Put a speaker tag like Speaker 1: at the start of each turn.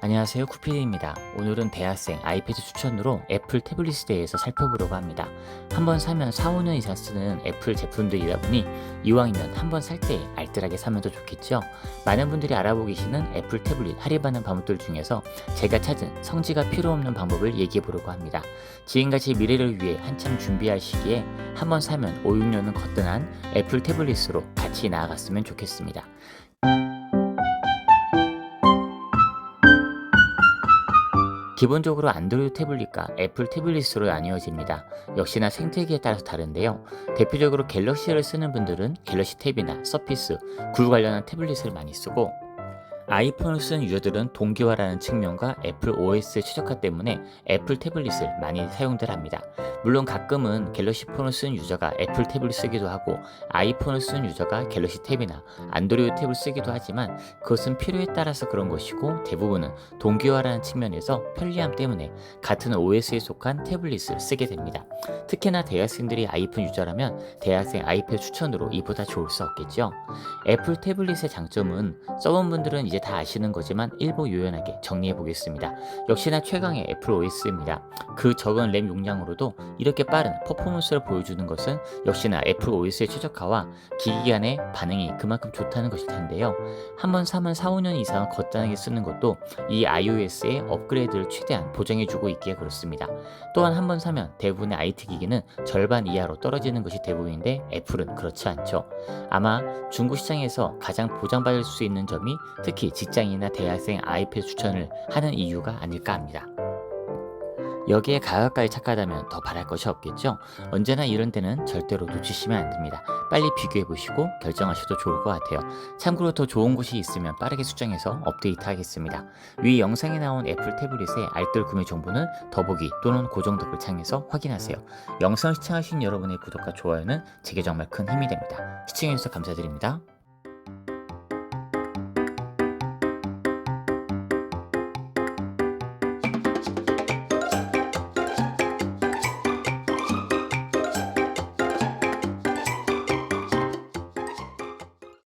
Speaker 1: 안녕하세요 쿠피디입니다. 오늘은 대학생 아이패드 추천으로 애플 태블릿에 대해서 살펴보려고 합니다. 한번 사면 4, 5년 이상 쓰는 애플 제품들이다 보니 이왕이면 한번 살 때 알뜰하게 사면 더 좋겠죠. 많은 분들이 알아보고 계시는 애플 태블릿 할인받는 방법들 중에서 제가 찾은 성지가 필요 없는 방법을 얘기해 보려고 합니다. 지금같이 미래를 위해 한참 준비할 시기에 한번 사면 5, 6년은 거뜬한 애플 태블릿으로 같이 나아갔으면 좋겠습니다. 기본적으로 안드로이드 태블릿과 애플 태블릿으로 나뉘어집니다. 역시나 생태계에 따라서 다른데요. 대표적으로 갤럭시를 쓰는 분들은 갤럭시 탭이나 서피스, 굴 관련한 태블릿을 많이 쓰고 아이폰을 쓰는 유저들은 동기화라는 측면과 애플 OS의 최적화 때문에 애플 태블릿을 많이 사용들 합니다. 물론 가끔은 갤럭시 폰을 쓰는 유저가 애플 태블릿 쓰기도 하고 아이폰을 쓰는 유저가 갤럭시 탭이나 안드로이드 탭을 쓰기도 하지만 그것은 필요에 따라서 그런 것이고 대부분은 동기화라는 측면에서 편리함 때문에 같은 OS에 속한 태블릿을 쓰게 됩니다. 특히나 대학생들이 아이폰 유저라면 대학생 아이패드 추천으로 이보다 좋을 수 없겠죠. 애플 태블릿의 장점은 써본 분들은 이제 다 아시는 거지만 일부 요연하게 정리해 보겠습니다. 역시나 최강의 애플 OS입니다. 그 적은 램 용량으로도 이렇게 빠른 퍼포먼스를 보여주는 것은 역시나 애플 OS의 최적화와 기기 간의 반응이 그만큼 좋다는 것일 텐데요. 한번 사면 4, 5년 이상 거뜬하게 쓰는 것도 이 iOS의 업그레이드를 최대한 보장해주고 있기에 그렇습니다. 또한 한번 사면 대부분의 IT 기기는 절반 이하로 떨어지는 것이 대부분인데 애플은 그렇지 않죠. 아마 중국 시장에서 가장 보장받을 수 있는 점이 특히 직장이나 대학생 아이패드 추천을 하는 이유가 아닐까 합니다. 여기에 가격까지 착하다면 더 바랄 것이 없겠죠? 언제나 이런 데는 절대로 놓치시면 안 됩니다. 빨리 비교해 보시고 결정하셔도 좋을 것 같아요. 참고로 더 좋은 곳이 있으면 빠르게 수정해서 업데이트 하겠습니다. 위 영상에 나온 애플 태블릿의 알뜰 구매 정보는 더보기 또는 고정 댓글 창에서 확인하세요. 영상을 시청하신 여러분의 구독과 좋아요는 제게 정말 큰 힘이 됩니다. 시청해주셔서 감사드립니다.